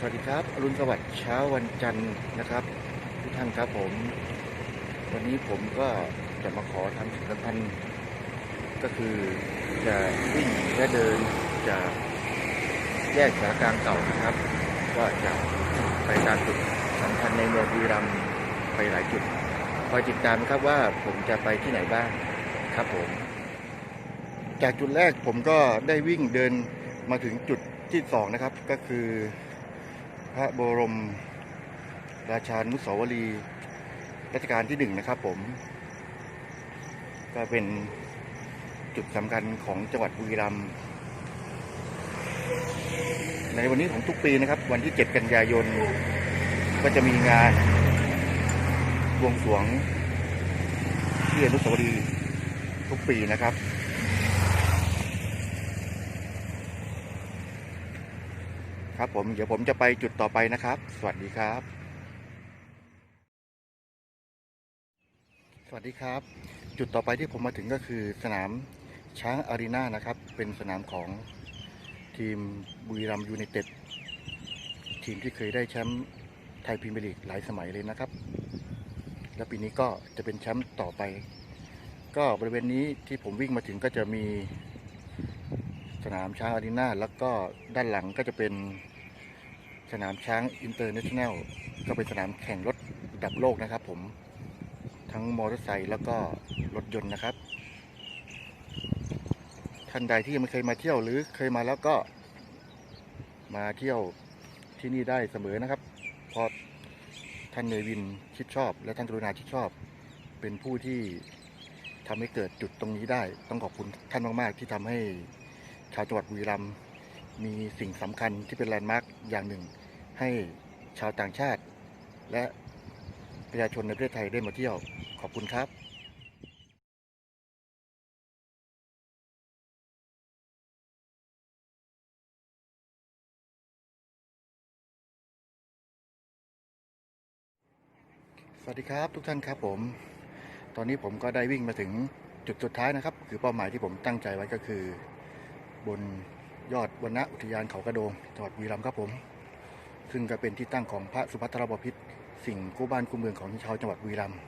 สวัสดีครับอรุณสวัสดิ์เช้าวันจันทร์นะครับ ทุกท่านครับผม วันนี้ผมก็จะมาขอทำสิ่งสำคัญก็คือจะวิ่งและเดินจากแยกสากลางเก่านะครับ ก็จะไปตามจุดสำคัญในเมืองบุรีรัมย์ไปหลายจุดคอยติดตามครับว่าผมจะไปที่ไหนบ้างครับผม จากจุดแรกผมก็ได้วิ่งเดินมาถึงจุดที่สองนะครับก็คือ ระบรม ราชานุสาวรีรัชกาลที่หนึ่งนะครับผม ก็เป็นจุดสำคัญของจังหวัดบุรีรัมย์ในวันนี้ของทุกปีนะครับ วันที่ 7 กันยายน ก็จะมีงานบวงสรวงที่อนุสาวรีย์ทุกปีนะครับ ครับผมเดี๋ยวผมจะไปจุดต่อไปนะครับ สวัสดีครับ สวัสดีครับ จุดต่อไปที่ผมมาถึงก็คือสนามช้างอารีนานะครับ เป็นสนามของทีมบุรีรัมยูไนเต็ดทีมที่เคยได้แชมป์ไทยพรีเมียร์ลีกหลายสมัยเลยนะครับ และปีนี้ก็จะเป็นแชมป์ต่อไป ก็บริเวณนี้ที่ผมวิ่งมาถึงก็จะมีสนามช้างอารีนาแล้วก็ด้านหลังก็จะเป็น สนามช้างอินเตอร์เนชั่นแนลก็เป็นสนามแข่งรถระดับโลกนะครับผมทั้งมอเตอร์ไซค์แล้วก็รถยนต์นะครับ ท่านใดที่ยังไม่เคยมาเที่ยวหรือเคยมาแล้วก็ มาเที่ยวที่นี่ได้เสมอนะครับ เพราะท่านเนวินชิดชอบ และท่านกรุณาชิดชอบ เป็นผู้ที่ทำให้เกิดจุดตรงนี้ได้ ต้องขอบคุณท่านมาก ๆ ที่ทำให้ชาวจังหวัดบุรีรัมย์ มีสิ่งสำคัญที่เป็นแลนด์มาร์กอย่างหนึ่ง ให้ชาวต่างชาติ และประชาชนในประเทศไทยได้มาเที่ยว ขอบคุณครับสวัสดีครับทุกท่านครับผม ตอนนี้ผมก็ได้วิ่งมาถึงจุดสุดท้ายนะครับ คือเป้าหมายที่ผมตั้งใจไว้ก็คือ บน ยอดวนณอุทยานเขากระโดงจังหวัดบุรีรัมย์ครับผม ซึ่งก็เป็นที่ตั้งของพระสุภัทรบพิตรสิ่งกู้บ้านกู้เมืองของชาวจังหวัดบุรีรัมย์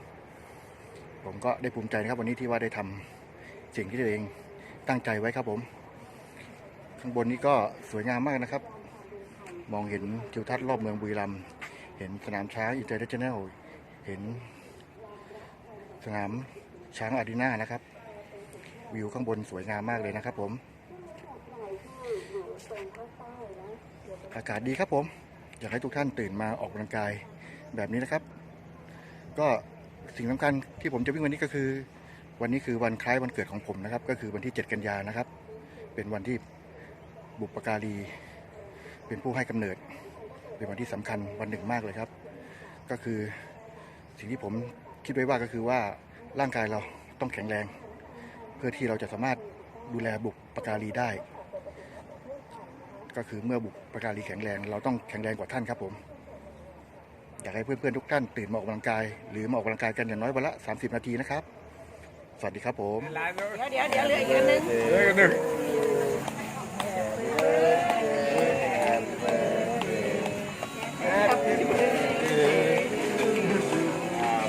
ผมก็ได้ภูมิใจนะครับวันนี้ที่ว่าได้ทำสิ่งที่ตัวเองตั้งใจไว้ครับผม ข้างบนนี้ก็สวยงามมากนะครับ มองเห็นทิวทัศน์รอบเมืองบุรีรัมย์เห็นสนามช้างอินเตอร์เนชั่นแนลเห็นสนามช้างอารีนานะครับ วิวข้างบนสวยงามมากเลยนะครับผม อากาศดีครับผม อยากให้ทุกท่านตื่นมาออกกำลังกายแบบนี้นะครับ ก็สิ่งสำคัญที่ผมจะวิ่งวันนี้ก็คือ วันนี้คือวันคล้ายวันเกิดของผมนะครับ ก็คือวันที่ 7 กันยานะครับ เป็นวันที่บุปการี เป็นผู้ให้กำเนิด เป็นวันที่สำคัญวันหนึ่งมากเลยครับ ก็คือสิ่งที่ผมคิดไว้ว่าก็คือว่าร่างกายเราต้องแข็งแรง เพื่อที่เราจะสามารถดูแลบุปการีได้ ก็คือเมื่อบุปการีแข็งแรง เราต้องแข็งแรงกว่าท่านครับผม อยากให้เพื่อนๆทุกท่านตื่นมาออกกำลังกาย หรือมาออกกำลังกายกันอย่างน้อยวันละ 30 นาทีนะครับ สวัสดีครับผม เดี๋ยวเดี๋ยวเดี๋ยวเหลืออีกอันนึง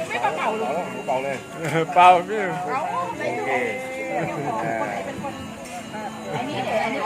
ไม่เป่าๆหรอกเป่าเลยเปล่าพี่เาไรอเป็นคน อันนี้เดี๋ยวอันนี้